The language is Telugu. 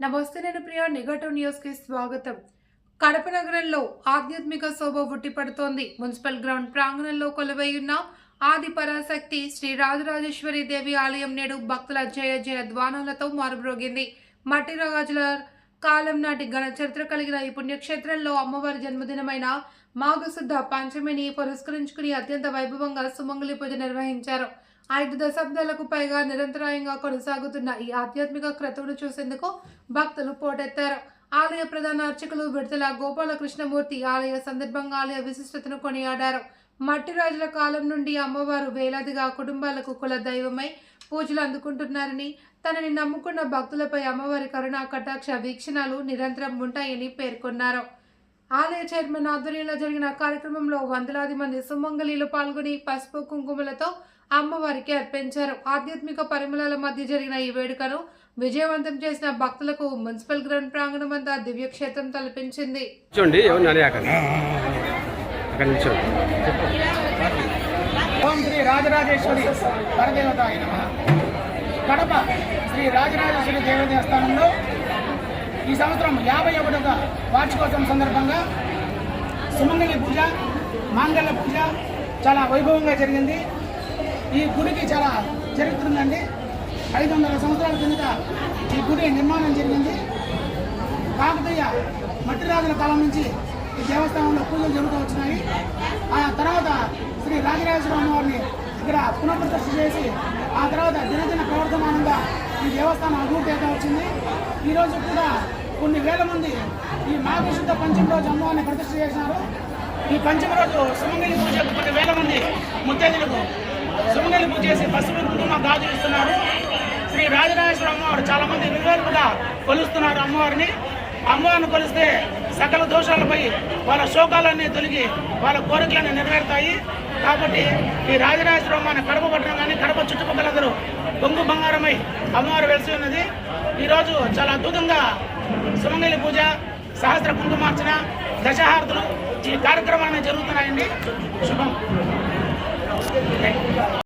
నమస్తే నేను ప్రియా నెగటివ్ న్యూస్కి స్వాగతం. కడప నగరంలో ఆధ్యాత్మిక శోభ ఉట్టిపడుతోంది. మున్సిపల్ గ్రౌండ్ ప్రాంగణంలో కొలువై ఉన్న ఆది పరాశక్తి శ్రీ రాజరాజేశ్వరి దేవి ఆలయం నేడు భక్తుల జయ జయ ద్వానాలతో మారుమ్రోగింది. మట్టి రాజుల కాలం నాటి ఘన చరిత్ర కలిగిన ఈ పుణ్యక్షేత్రంలో అమ్మవారి జన్మదినమైన మాఘశుద్ధ పంచమిని పురస్కరించుకుని అత్యంత వైభవంగా సుమంగళి పూజ నిర్వహించారు. ఐదు దశాబ్దాలకు పైగా నిరంతరాయంగా కొనసాగుతున్న ఈ ఆధ్యాత్మిక క్రతువును చూసేందుకు భక్తులు పోటెత్తారు. ఆలయ ప్రధాన అర్చకులు విడతల గోపాలకృష్ణమూర్తి ఆలయ సందర్భంగా ఆలయ విశిష్టతను కొనియాడారు. మట్టి రాజుల కాలం నుండి అమ్మవారు వేలాదిగా కుటుంబాలకు కుల దైవమై పూజలు అందుకుంటున్నారని తనని నమ్ముకున్న భక్తులపై అమ్మవారి కరుణా కటాక్ష వీక్షణాలు నిరంతరం ఉంటాయని పేర్కొన్నారు. ఆలయ చైర్మన్ ఆధ్వర్యంలో జరిగిన కార్యక్రమంలో వందలాది మంది సుమంగళీలు పాల్గొని పసుపు కుంకుమలతో అమ్మవారికి అర్పించారు. ఆధ్యాత్మిక పరిమళాల మధ్య జరిగిన ఈ వేడుకను విజయవంతం చేసిన భక్తులకు మున్సిపల్ గ్రౌండ్ ప్రాంగణం అంతా దివ్యక్షేత్రం తలపించింది. ఓం శ్రీ రాజరాజేశ్వరి పరదేవత కడప శ్రీ రాజరాజేశ్వరి దేవ దేవస్థానంలో ఈ సంవత్సరం యాభై ఒకటవ వార్షికోత్సవం సందర్భంగా సుమంగళి పూజ మాంగళ్య పూజ చాలా వైభవంగా జరిగింది. ఈ గుడికి చాలా చరిత్ర ఉందండి ఐదు వందల సంవత్సరాల కిందట ఈ గుడి నిర్మాణం జరిగింది. కాకతీయ మట్టి రాజుల కాలం నుంచి ఈ దేవస్థానంలో పూజలు జరుగుతూ వచ్చినాయి. ఆ తర్వాత శ్రీ రాజరాజేశ్వర వారిని ఇక్కడ పునఃప్రతిష్ఠ చేసి ఆ తర్వాత దినదిన ప్రవర్తమానంగా ఈ దేవస్థానం అభివృద్ధి అయితే వచ్చింది ఈరోజు కూడా కొన్ని వేల మంది ఈ మాఘశుద్ధ పంచమ రోజు అమ్మవారిని ప్రతిష్ఠ చేసినారు. ఈ పంచమ రోజు సుమంగళి పూజకు కొన్ని వేల మంది ముత్తైదులకు సుమంగళి పూజ చేసి పసుపు కుంకుమ గాజులు ఇస్తున్నారు. శ్రీ రాజరాజేశ్వర అమ్మవారు చాలా మంది నిర్వేలుగా కొలుస్తున్నారు అమ్మవారిని. అమ్మవారిని కొలిస్తే సకల దోషాలపై వాళ్ళ శోకాలన్నీ తొలగి వాళ్ళ కోరికలన్నీ నెరవేరుతాయి. కాబట్టి ఈ రాజరాజేశ్వర అమ్మని కడప పట్టణం కానీ కడప చుట్టుపక్కలందరూ బొంగు బంగారమై అమ్మవారు వెలిసి ఉన్నది. ఈరోజు చాలా అద్భుతంగా సుమంగళి పూజ సహస్ర కుంకుమార్చన దశహారతులు ఈ కార్యక్రమాలు జరుగుతున్నాయండి. శుభం.